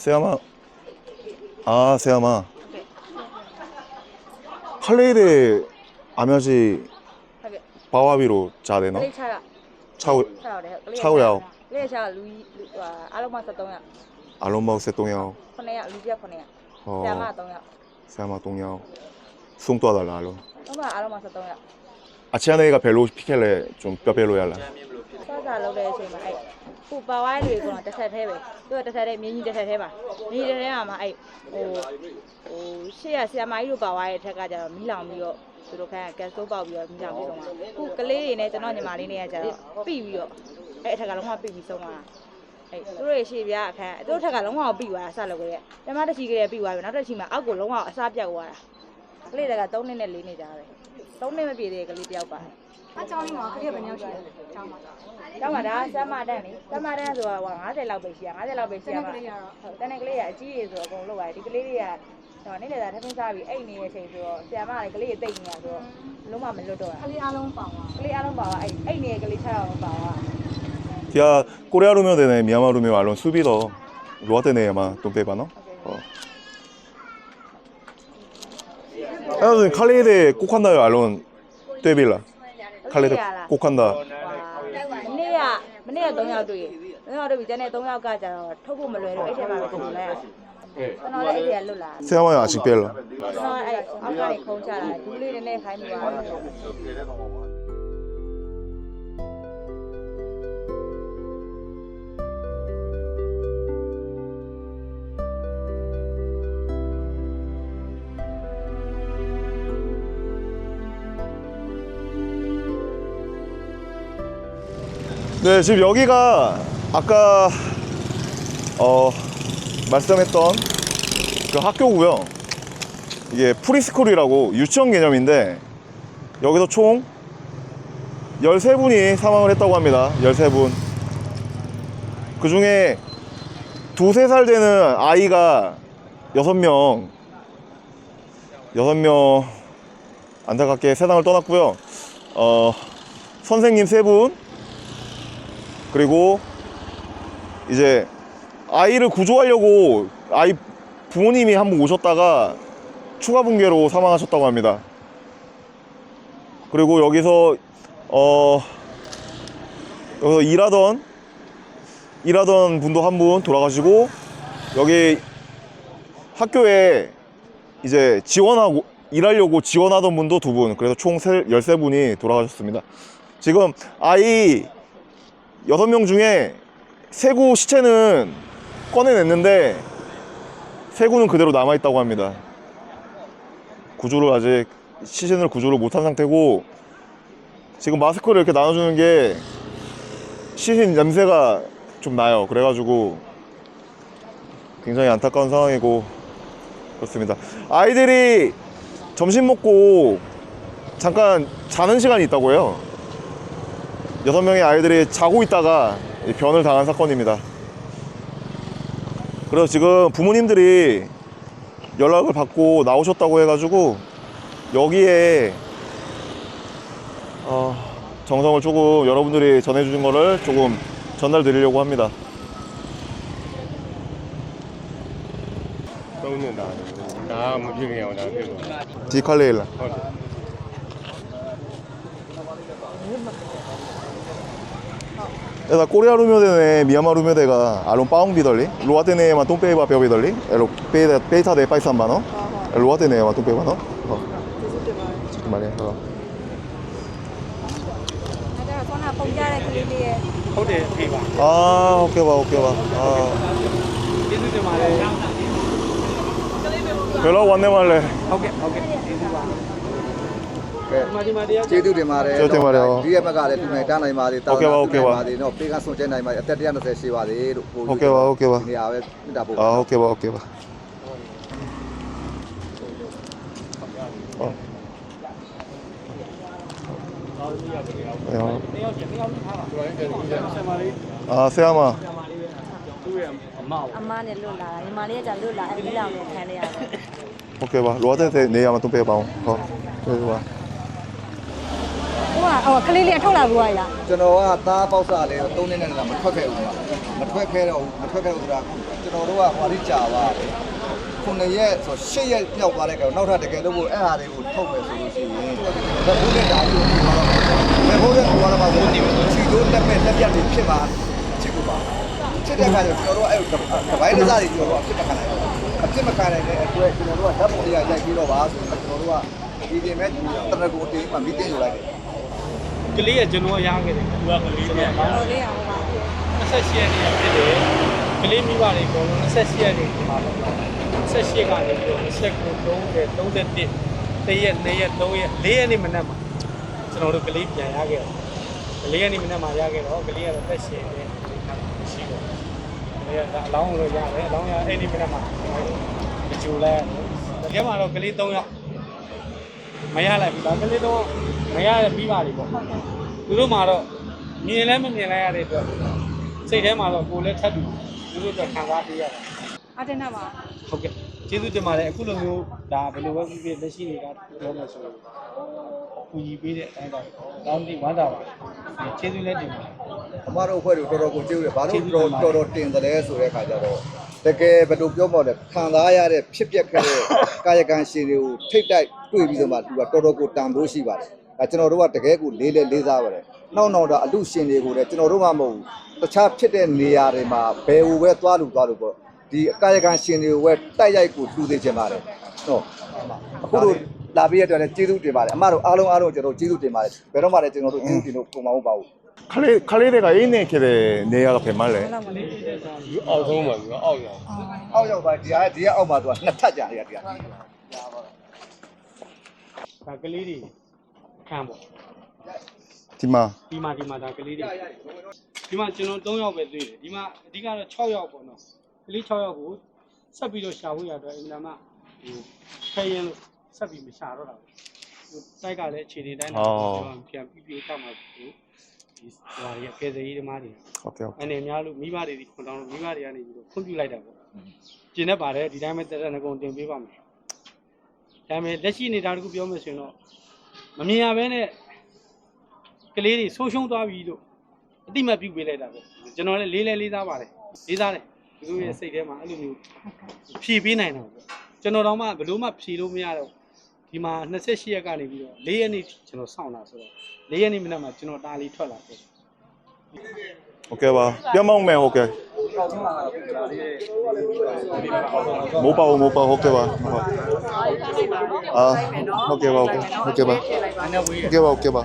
ဆရာမအာဆရာမခလေးတွေအများကြီး ဟုတ်ကဲ့ ဘာဝပြီးတော့ကြားတယ် က နော် လေး6ရောက် 6 6ရောက်တယ်ဟုတ်ကလေး 6ရောက် ကလေး6လူကြီးလူဟိုအားလုံးမှ73ရောက် အလုံးပေါင်း73ယောက် 9ရောက်လူပြ9ရောက် ဟော ဆရာမ3ရောက် ဆရာမ3ယောက်ဆုံးသွားတာလားလို့ တော့မှအားလုံးမှ73ရောက် အချမ်းလေးကဘယ်လိုဖြစ်ခဲ့လဲကျွန်တော်ပြောပြလို့ရလား စားစားလုပ်တဲ့အချိန်မှာအဲ့ ခုပါဝိုင်းတွေကတော့တစ်ဆက်သေးပဲသူကတစ်ဆက်သေးမြင်းကြီးတစ်ဆက်သေးပါမြင်းကြီးတစ်ဆက်မှာအဲ့ဟိုဟိုရှေ့ရဆရာမကြီးတို့ပါဝိုင်းရဲ့ထက်ကကျတော့မီးလောင်ပြီးတော့သူတို့ခန့်ကက်ဆိုးပေါက်ပြီးတော့မီးလောင်ပြီးဆုံးသွားခုကလေးတွေနဲ့ကျွန်တော်ညီမလေးတွေကကျတော့ပြီးပြီးတော့အဲ့အထက်ကလုံးဝပြီးပြီးဆုံးသွားတာအဲ့သူတို့ရဲ့ရှေ့ပြအခန်းသူတို့ထက်ကလုံးဝပြီးသွားတာဆက်လုပ်ခဲ့ရဓမ္မတစ်ချီကလေးပြီးသွားပြီနောက်တစ်ချီမှာအောက်ကိုလုံးဝအစားပြောက်သွားတာကလေးတွေက3နှစ်နဲ့4နှစ်ကြာတ ယ်3နှစ်မပြည့်သေးတဲ့ကလေးတယောက်ပါတယ်အကြောင်းလေးမှာခရီးဘယ်နှယောက်ရှိလဲအကြောင်းမှာကျောင်းမှာဒါဆမ်းမတန်းလေဆမ်းမတန်းဆိုတာဟို50လောက်ပဲရှိရ50လောက်ပဲရှိရမှာဟုတ်တန်းတဲ့ကလေးကအကြီးကြီးဆိုတော့အကုန်လုပ်ရတယ်ဒီကလေးတွေကဟိုနေ့လေသာထမင်းစားပြီးအိတ်နေတဲ့အချိန်ဆိုတော့ဆရာမကလည်းကလေးတွေတိတ်နေတာဆိုတော့လုံးဝမလွတ်တော့ခလေးအားလုံးပါသွားကလေးအားလုံးပါသွားအိတ်အိတ်နေတဲ့ကလေး6ယောက်လုံးပါသွားဒီကကိုရီးယားလူမျိုးတွေနဲ့မြန်မာလူမျိုးအလုံးစုပြီးတော့လောတဲ့နေရာမှာတုံးပေးပါနော် ဟောအဲ့တော့ခလေးတွေကိုခန္ဓာရအလုံးတွေ့ပြီလားခလေးတွေကိုခန္ဓာမနေ့ကမနေ့က3ယောက်တွေ့3ယောက်တွေ့ပြီကျန်တဲ့3ယောက်ကကျတော့ထုတ်ဖို့မလွယ်တော့အဲ့ထဲမှာပဲကုန်လိုက်ရကျွန်တော်လည်းအဲ့ဒီကလွတ်လာဆရာမရအရှိပြလားကျွန်တော်အဲ့အောက်ကနေခုံချလာဒူးလေးနည်းနည်းခိုင်းပြီးသွားတယ် 네, 지금 여기가 아까 어 말씀했던 그 학교고요. 이게 프리스쿨이라고 유치원 개념인데 여기서 총 13분이 사망을 했다고 합니다. 13분. 그 중에 두세 살 되는 아이가 6명 6명 안타깝게 세상을 떠났고요. 어, 선생님 3분 그리고 이제 아이를 구조하려고 아이 부모님이 한 번 오셨다가 추가 붕괴로 사망하셨다고 합니다. 그리고 여기서 어 여기서 일하던 일하던 분도 한 분 돌아가시고 여기 학교에 이제 지원하고 일하려고 지원하던 분도 두 분, 그래서 총 13분이 돌아가셨습니다. 지금 아이 여섯 명 중에 세구 시체는 꺼내냈는데 세구는 그대로 남아 있다고 합니다. 구조를 아직 시신을 구조를 못한 상태고 지금 마스크를 이렇게 나눠주는 게 시신 냄새가 좀 나요. 그래가지고 굉장히 안타까운 상황이고 그렇습니다. 아이들이 점심 먹고 잠깐 자는 시간이 있다고 해요. 여섯 명의 아이들이 자고 있다가 변을 당한 사건입니다. 그래서 지금 부모님들이 연락을 받고 나오셨다고 해가지고 여기에 어 정성을 조금 여러분들이 전해주신 거를 조금 전달 드리려고 합니다. 디칼레일라. Esa Corea Rumio de Miyama Rumio de Alon Paung Bidoli, Lua tiene Matun Peba Peo Bidoli, el Peta de Paisan Mano, el Lua tiene Matun Peba, ¿no? Vale, no. Ah, ok, va, ok, va. Ah. Pero lo guardé mal. Ok, ok. ကဲကျေးဇူးတင်ပါတယ်ဒီရက်မကလည်းလူငယ်တားနိုင်ပါသေးတာဟုတ်ကဲ့ပါဟုတ်ကဲ့ပါနော်ပေးကဆုံကျဲနိုင်ပါအသက်120ရှိပါသေးလို့ဟုတ်ကဲ့ပါဟုတ်ကဲ့ပါဒီနေရာပဲမိတာပို့ဟုတ်ကဲ့ပါဟုတ်ကဲ့ပါဟုတ်အာဆရာမအမနဲ့လွတ်လာတာညီမလေးကကြာလွတ်လာအဲဒီလောက်နဲ့ခံရရတယ်โอเคပါလောတဲ့နေရာမှာသူပဲပါအောင်ဟုတ်ကျေးဇူးပါ ဟိုကလေးလေးထုတ်လာလို့ရရကျွန်တော်ကသားပေါက်စားလေး3နှစ်နဲ့လည်းမထွက်ခဲ့ဘူးပါမထွက်ခဲတော့ဘူးမထွက်ခဲတော့ဆိုတာကျွန်တော်တို့ကဟိုအရိကြာပါတယ်ခုနှစ်ရက်ဆိုရှစ်ရက်မြောက်သွားတဲ့ကောင်နောက်ထပ်တကယ်လို့အဲ့ဟာတွေကိုထုတ်မယ်ဆိုလို့ရှိရင်ဘယ်ဘိုးနဲ့တာပြီးတော့ဘယ်ဘိုးနဲ့ဘာလို့မဟုတ်ဘူးချီတို့လက်မဲ့လက်ပြတ်တွေဖြစ်ပါချစ်ကူပါချစ်တဲ့အခါကျကျွန်တော်တို့အဲ့တပိုင်းတစ်စားတွေကျွန်တော်တို့အဖြစ်မခံနိုင်ဘူးအဖြစ်မခံနိုင်တဲ့အတွက်ကျွန်တော်တို့ကဓာတ်ပုံတွေကရိုက်ပြီးတော့ပါဆိုတော့ကျွန်တော်တို့ကဒီပြင်မဲ့တရကိုအတင်းမှမီတင်းယူလိုက်တယ် ကလေးကကျွန်တော်ရခဲ့တယ်သူကကလေးပြန်တော်လေးအောင်ပါ28ရက်နေ့ဖြစ်တယ်ကလေးမိဘတွေအကုန်လုံး28ရက်နေ့မှာပေါ့28ကနေပြီးတော့29 30 31တရက်2ရက်3ရက်4ရက်နေ့မနက်မှာကျွန်တော်တို့ကလေးပြန်ရခဲ့တယ်ကလေးရက်နေ့မနက်မှာရခဲ့တော့ကလေးကတော့တက်ရှင်တယ်ရှိတော့ကလေးကအလောင်းလို့ရတယ်အလောင်းရအဲ့ဒီမနက်မှာကြိုလိုက်တကယ်မှာတော့ကလေး3ယောက်မရလိုက်ဘူးဒါကလေးတော့ မရရပြီးပါလိမ့်ပေါ့သူတို့မှာတော့မြင်လဲမမြင်လဲရတဲ့အတွက်စိတ်ထဲမှာတော့ကိုယ်လည်းထပ်တူသူတို့အတွက်ခံစားပေးရတာအတင်းနဲ့ပါဟုတ်ကဲ့ကျေးဇူးတင်ပါတယ်အခုလိုမျိုးဒါဘယ်လိုပဲဖြစ်ဖြစ်လက်ရှိနေတာပြောမယ်ဆိုတော့ကူညီပေးတဲ့အတိုင်းတော့တောင်းတဝမ်းတာပါကျေးဇူးလည်းတင်ပါတယ်အမတို့အဖွဲ့တွေတော်တော်ကိုကျေးဇူးတယ်ဘာလို့တော်တော်တော်တင်တယ်လဲဆိုတဲ့အခါကျတော့တကယ်ဘယ်လိုပြောမလဲခံစားရတဲ့ဖြစ်ပျက်ခဲ့တဲ့ကာယကံရှင်တွေကိုထိတ်တိုက်တွေ့ပြီးတော့မှသူကတော်တော်ကိုတန်ဖိုးရှိပါတယ် အဲကျွန်တော်တို့ကတကယ်ကိုလေးလေးလေးစားပါတယ်နောက်နောက်တော့အလူရှင်တွေကိုလည်းကျွန်တော်တို့မှမဟုတ်ဘူးတခြားဖြစ်တဲ့နေရာတွေမှာဘယ်ဟိုပဲသွားလို့သွားလို့ပေါ့ဒီကာယကံရှင်တွေကိုပဲတိုက်ရိုက်ကိုလှူသေးချင်ပါတယ်ဟုတ်အခုတို့လာပြီးရတဲ့အတွက်လည်းကျေးဇူးတင်ပါတယ်အမတို့အားလုံးအားလုံးကျွန်တော်တို့ကျေးဇူးတင်ပါတယ်ဘယ်တော့မှလည်းကျွန်တော်တို့ကျေးဇူးတင်လို့ပုံမဟုတ်ပါဘူးခလေးခလေးတွေကအင်းနေခဲ့တဲ့နေရာကဖယ်မလဲဘယ်လောက်မလဲအောက်ဆုံးပါပြီးတော့အောက်ရအောင်အောက်ရောက်ပါဒီကဒီကအောက်မှာသူကနှစ်ထပ်ကြာနေတာဒီကဒါကလေးတွေ ခန်းပေါ့ဒီမှာဒီမှာဒီမှာဒါကလေးတွေဒီမှာကျွန်တော်၃ယောက်ပဲတွေ့တယ်ဒီမှာအဓိကတော့6ယောက်ပေါ့နော်ကလေး6ယောက်ကိုဆက်ပြီးတော့ရှာဖို့ရတော့အင်္ဂလာမဟိုခရင်ဆက်ပြီးမရှာတော့တာပေါ့တိုက်ကလည်းအခြေအနေတိုင်းတော့ပြန်ပြီးပြီးတော့မှဒီဟိုရကဲစည်းဓမ္မတွေဟုတ်ကဲ့အနေများလို့မိဘတွေဒီခွန်တောင်းလို့မိဘတွေကနေပြီးတော့ခွင့်ပြုလိုက်တာပေါ့ကျင်နေပါတယ်ဒီတိုင်းပဲတက်တက်ငုံတင်ပေးပါမယ်ဒါပေမဲ့လက်ရှိနေတာတခုပြောမယ်ဆိုရင်တော့ မမြင်ရဘဲနဲ့ကလေးတွေဆိုးရှုံးသွားပြီလို့အတိမတ်ပြုပေးလိုက်တာပေါ့ကျွန်တော်လည်းလေးလဲလေးစားပါတယ်လေးစားတယ်သူတို့ရဲ့စိတ်ထဲမှာအဲ့လိုမျိုးဖြည့်ပေးနိုင်တာပေါ့ကျွန်တော်တော့မှဘယ်လို့မှဖြည့်လို့မရတော့ဒီမှာ28ရက်ကနေပြီးတော့၄ရက်နေ့ကျွန်တော်စောင့်တာဆိုတော့၄ရက်နေ့မနက်မှာကျွန်တော်တားလေးထွက်လာတယ် โอเคပါပြန်မောင်းမယ်โอเค မိုးပါဦးမိုးပါဟုတ်ကဲ့ပါဟုတ်ပါအာဟုတ်ကဲ့ပါဟုတ်ကဲ့ပါဟုတ်ကဲ့ပါဟုတ်ကဲ့ပါ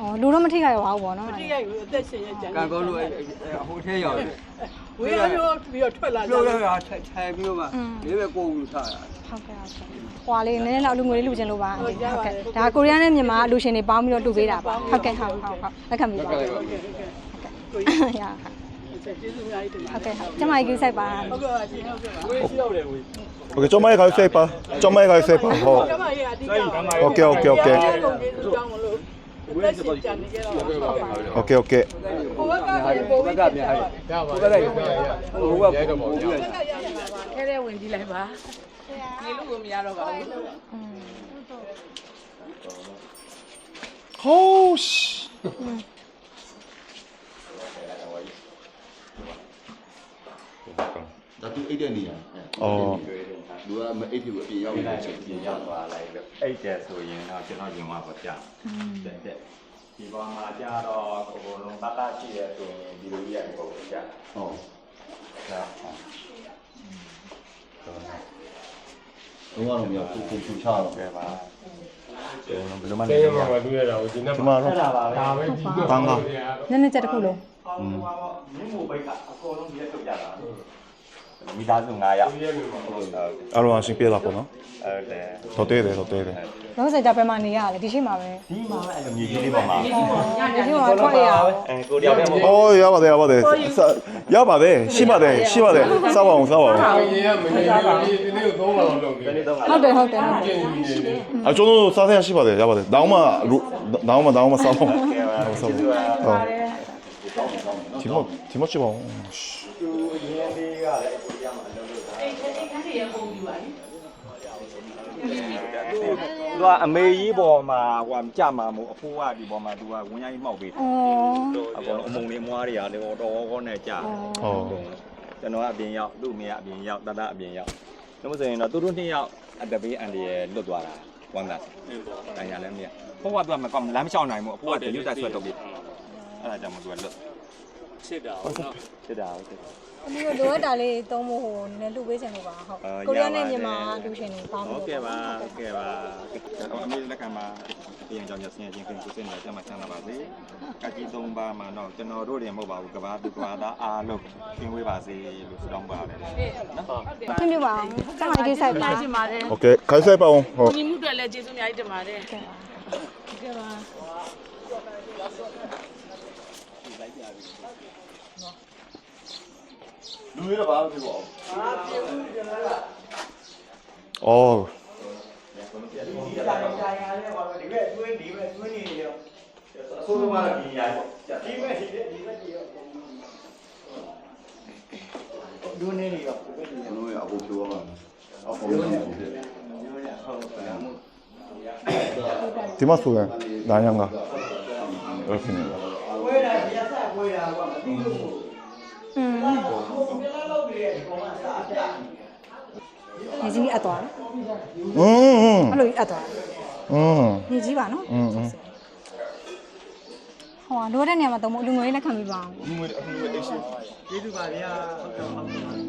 အော်လူတော့မထိခိုက်ပါဘူးပေါ့နော်တိရိုက်ကိုအသက်ရှင်ရကြတယ်ကံကောင်းလို့အဲ့ဟိုထဲရောက်တယ်ဝေးရမျိုးပြီးတော့ထွက်လာကြပြောတယ်ရတာထိုင်ထိုင်ပြီးတော့မှလေးပဲကိုယ်ကူထားတာဟုတ်ကဲ့ဟုတ်ကဲ့ဟွာလေးနည်းနည်းတော့အလူငွေလေးလူချင်လို့ပါဟုတ်ကဲ့ဒါကိုရီးယားနဲ့မြန်မာအလူရှင်တွေပေါင်းပြီးတော့တူပေးတာပါဟုတ်ကဲ့ဟုတ်ဟုတ်ဟုတ်လက်ခံပြီးပါဟုတ်ကဲ့ရဟုတ်ကျေးဇူးအများကြီးတင်ပါ ဟုတ်ကဲ့ကျမကြီးကြီးဆိုင်ပါဟုတ်ကဲ့ရှင်ဟုတ်ကဲ့ပါဝေးရှိတော့တယ်ဝေး 오케이 좀마이 가입사이파 좀마이 가입사이파 어 ကျမကြီးကအဓိကပါ 오케이 오케이 오케이 ကြောင်းမလို့လက်ရှိကြံနေကြတော့ဟုတ်ပါဘူး 오케이 오케이 ဘဝကလည်းဘဝကပြန်ဟဲ့ဘဝကလည်းဟိုကဘဝကခဲတဲ့ဝင်ကြည့်လိုက်ပါဒီလူကိုမရတော့ပါဘူး 호우씨 တ်ဖြစ်ဘူးအပြင်ရောက်နေတဲ့အချိန်ပြင်ရောက်သွားသွားလိုက်လို့အိတ်တယ်ဆိုရင်တော့ကျွန်တော်ရင်မှာပေါ့ကြာတက်တက်ဒီပေါ်မှာကြာတော့အကုန်လုံးဘက်ကရှိရဆိုရင်ဒီလိုကြီးရတယ်ပေါ့ကြာဟောကြာလုံးဝတော့မရောက်ကိုကိုချူချတော့ပဲပါဘယ်လိုမှမဒီမှာတော့ဒါပါပဲဘန်းကနည်းနည်းချက်တစ်ခုလုံးအောင်းပါပေါ့မြင်းမို့ဘိတ်ကအကုန်လုံးရက်ထုတ်ကြတာ မိသားစု9ယောက်ဟုတ် အားလုံးအရှင်ပြေးလာပေါ့နော် ဟုတ်တယ် တော်သေးတယ်တော်သေးတယ် လုံးစကြဘယ်မှာနေရလဲဒီရှိမှာပဲ ဒီမှာအဲ့လိုမြေကြီးလေးပေါ်မှာ ဒီရှိမှာထွက်ရအောင် အဲကိုတယောက်တည်းမဟုတ် အော်ရပါတယ်ရပါတယ်စရပါတယ်ရှိပါတယ်ရှိပါတယ်စားပါအောင်စားပါအောင် ရေကမနေဘူးဒီနေ့ကို3လောက်လောက်ပြီ ဒီတော့ ဟုတ်တယ်ဟုတ်တယ်ဟုတ်တယ် အကျွန်တော်စားစရာရှိပါတယ်ရပါတယ်တောင်းမှတောင်းမှတောင်းမှစားပါအောင်စားပါအောင်ဒီမဒီမချပါအောင် သူရင်းလေးကလည်းကိုရမှာအလုပ်လုပ်တာအဲ့ဒီခန်းတွေရပုံပြပါလိသူကအမေကြီးပေါ်မှာဟိုကြမှာမို့အဖိုးကဒီပေါ်မှာသူကဝင်းရိုင်းမှောက်ပေးတယ်အော်အကောင်အမုံလေးမွားတွေကလည်းတော်တော်နဲ့ကြာဟုတ်ကျွန်တော်ကအပြင်ရောက်သူ့မိကအပြင်ရောက်တတအပြင်ရောက်လို့မဆိုရင်တော့သူတို့နှစ်ယောက်အတပေးအန်ဒီရဲ့လွတ်သွားတာဝမ်းသာတယ်ညာလည်းမရဘိုးကသူကမကောင်းလမ်းမလျှောက်နိုင်ဘူးအဖိုးကတရွတ်တက်ဆွဲတော့ပြီအဲ့ဒါကြောင့်မသူကလွတ် ချစ်တာဟုတ်နော် ဖြစ်တာဟုတ်တယ် ဒီလိုလိုအပ်တာလေးသုံးဖို့ဟိုနည်းလူပေးချင်လို့ပါဟုတ် အော် ကိုရီးယားနဲ့ ရပါတယ် မြန်မာလူရှင်တွေပေါင်း ဟုတ် လို့ ကဲ့ပါဟုတ်ကဲ့ပါအမေလက်ကမှာပြန်ကြောင်ရဆင်းရဲခြင်းကင်းကိုစင်နေကြမှာဆန်းလာပါစေကကြီးသုံးပါမှာတော့ကျွန်တော်တို့တွေမဟုတ်ပါဘူးကဘာသူကဘာသားအားလုံးကျင်းဝေးပါစေလို့ဆုတောင်းပါတယ်နော် ခွင့်ပြုပါအောင်ကမှကြီးဆိုင်ပါ ကျင်ပါတယ် โอเคခိုင်းဆိုင်ပါအောင်ဟုတ် ညီမှုတွေလည်းကျေးဇူးအများကြီးတင်ပါတယ်ကဲပါ 누이라 마음 들고. 어. 누이 아고 좋아. 디마스가 나냥가 얼핏입니다. ဒီရောဒုနေနေရော ကျွန်တော်ရဲ့အဖို့ပြောရမှာအဖို့ပြောရမှာ ဒီမှာဆိုရင်နားရံကအဲ့ဖြစ်နေတယ် နေကြီးအပ်သွားတယ် อืม အဲ့လိုကြီးအပ်သွားတယ် อืม နေကြီးပါနော် อืมอืม ဟိုကလိုတဲ့နေရာမှာသုံးဖို့အလူငွေလေးလက်ခံပြီးပါအောင် ဒီငွေအခုငွေအိတ်ရှိ ကျေးဇူးပါဗျာဟုတ်ကဲ့ဟုတ်ကဲ့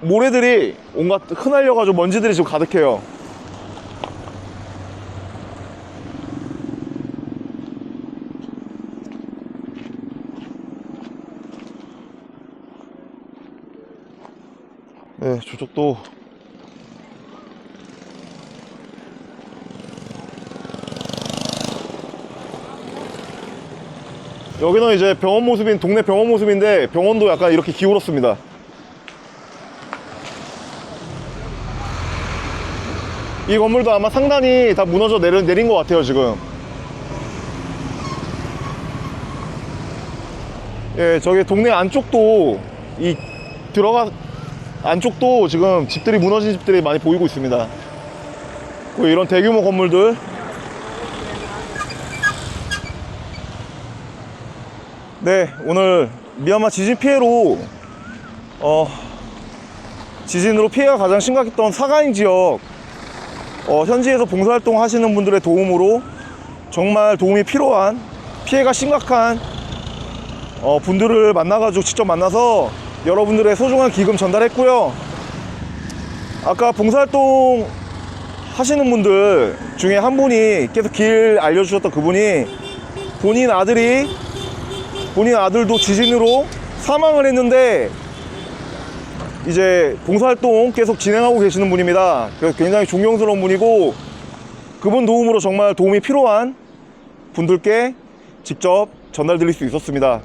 모래들이 온갖 흩날려가지고 먼지들이 지금 가득해요. 네, 저쪽도 여기는 이제 병원 모습인 동네 병원 모습인데 병원도 약간 이렇게 기울었습니다. 이 건물도 아마 상단이 다 무너져 내려, 내린 것 같아요 지금. 예, 저기 동네 안쪽도 이 들어가 안쪽도 지금 집들이 무너진 집들이 많이 보이고 있습니다. 그 이런 대규모 건물들 네, 오늘 미얀마 지진 피해로 어, 지진으로 피해가 가장 심각했던 사가인 지역 어, 현지에서 봉사활동 하시는 분들의 도움으로 정말 도움이 필요한 피해가 심각한 어, 분들을 만나가지고 직접 만나서 여러분들의 소중한 기금 전달했고요. 아까 봉사활동 하시는 분들 중에 한 분이 계속 길 알려주셨던 그분이 본인 아들이 본인 아들도 지진으로 사망을 했는데 이제 봉사활동 계속 진행하고 계시는 분입니다. 굉장히 존경스러운 분이고 그분 도움으로 정말 도움이 필요한 분들께 직접 전달드릴 수 있었습니다.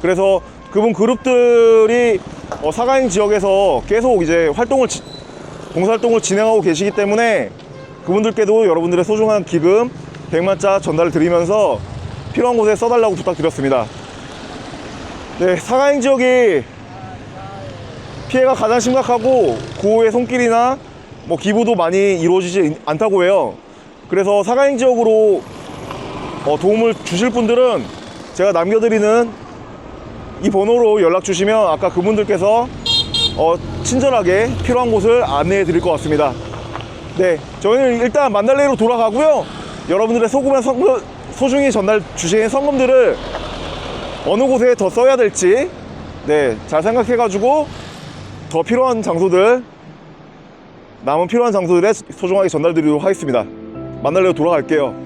그래서 그분 그룹들이 어, 사가인 지역에서 계속 이제 활동을 지- 봉사활동을 진행하고 계시기 때문에 그분들께도 여러분들의 소중한 기금 100만자 전달을 드리면서 필요한 곳에 써달라고 부탁드렸습니다. 네, 사가인 지역이 피해가 가장 심각하고 구호의 손길이나 뭐 기부도 많이 이루어지지 않다고 해요. 그래서 사가인 지역으로 어, 도움을 주실 분들은 제가 남겨드리는 이 번호로 연락 주시면 아까 그분들께서 어, 친절하게 필요한 곳을 안내해 드릴 것 같습니다. 네, 저희는 일단 만달레로 돌아가고요. 여러분들의 소금의 성금, 소중히 전달 주신 성금들을 어느 곳에 더 써야 될지 네, 잘 생각해가지고 더 필요한 장소들 남은 필요한 장소들에 소중하게 전달드리도록 하겠습니다. 만달레로 돌아갈게요.